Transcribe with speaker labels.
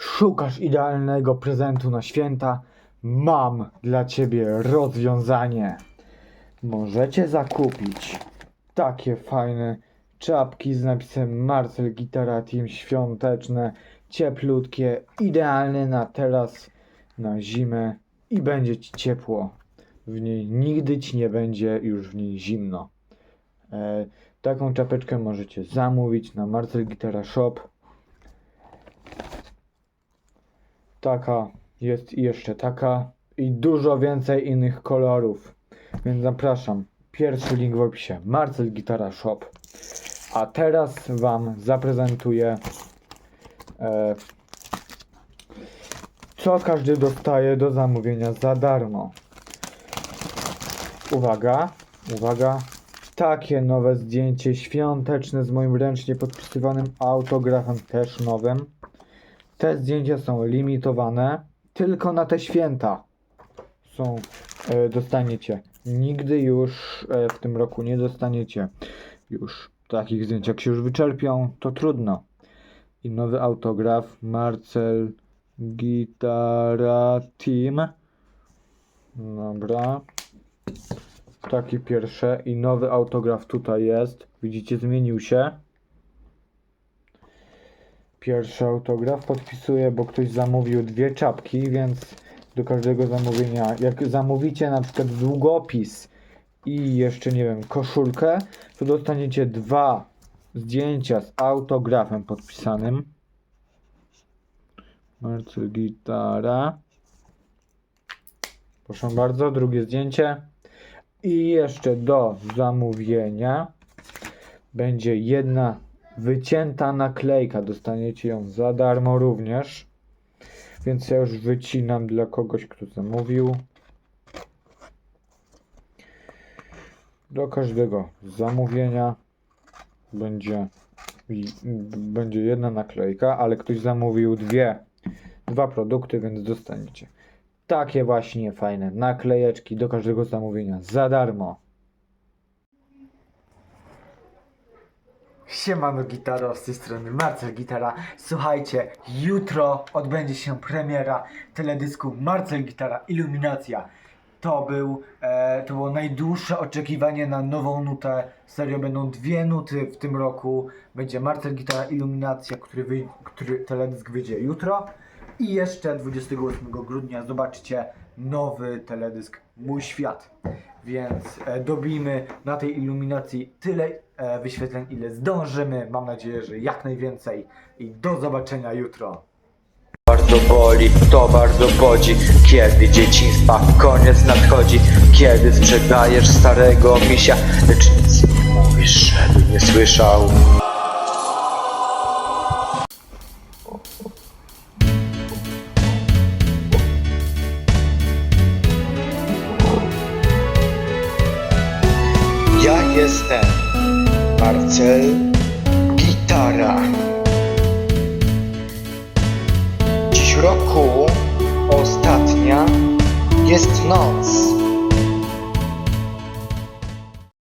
Speaker 1: Szukasz idealnego prezentu na święta? Mam dla ciebie rozwiązanie. Możecie zakupić takie fajne czapki z napisem Marcel Gitara Team świąteczne, cieplutkie, idealne na teraz, na zimę i będzie ci ciepło. W niej nigdy ci nie będzie już w niej zimno. E, taką czapeczkę możecie zamówić na Marcel Gitara Shop. Taka jest jeszcze taka i dużo więcej innych kolorów. Więc zapraszam. Pierwszy link w opisie. Marcel Gitara Shop. A teraz Wam zaprezentuję e, co każdy dostaje do zamówienia za darmo. Uwaga, uwaga. Takie nowe zdjęcie świąteczne z moim ręcznie podpisywanym autografem, też nowym. Te zdjęcia są limitowane tylko na te święta. Są, e, dostaniecie. Nigdy już e, w tym roku nie dostaniecie już takich zdjęć. Jak się już wyczerpią, to trudno. I nowy autograf Marcel Gitara Team. Dobra. Taki pierwsze i nowy autograf tutaj jest. Widzicie, zmienił się. Pierwszy autograf podpisuję, bo ktoś zamówił dwie czapki, więc do każdego zamówienia, jak zamówicie na przykład długopis i jeszcze nie wiem, koszulkę, to dostaniecie dwa zdjęcia z autografem podpisanym. Marcel Gitara. Proszę bardzo, drugie zdjęcie. I jeszcze do zamówienia będzie jedna wycięta naklejka. Dostaniecie ją za darmo również. Więc ja już wycinam dla kogoś, kto zamówił. Do każdego zamówienia będzie, będzie jedna naklejka, ale ktoś zamówił dwie, dwa produkty, więc dostaniecie takie właśnie fajne naklejeczki do każdego zamówienia za darmo. Siemano Gitaro, z tej strony Marcel Gitara. Słuchajcie, jutro odbędzie się premiera teledysku Marcel Gitara Iluminacja. To, był, e, to było najdłuższe oczekiwanie na nową nutę. Serio będą dwie nuty w tym roku. Będzie Marcel Gitara Iluminacja, który, wyj- który teledysk wyjdzie jutro. I jeszcze 28 grudnia zobaczycie nowy teledysk Mój Świat. Więc e, dobijmy na tej iluminacji tyle e, wyświetleń, ile zdążymy. Mam nadzieję, że jak najwięcej. I do zobaczenia jutro.
Speaker 2: bardzo boli, to bardzo bodzi Kiedy dzieciństwa koniec nadchodzi Kiedy sprzedajesz starego misia Lecz nic nie mówisz, żeby nie słyszał jestem Marcel Gitara Dziś roku ostatnia jest noc.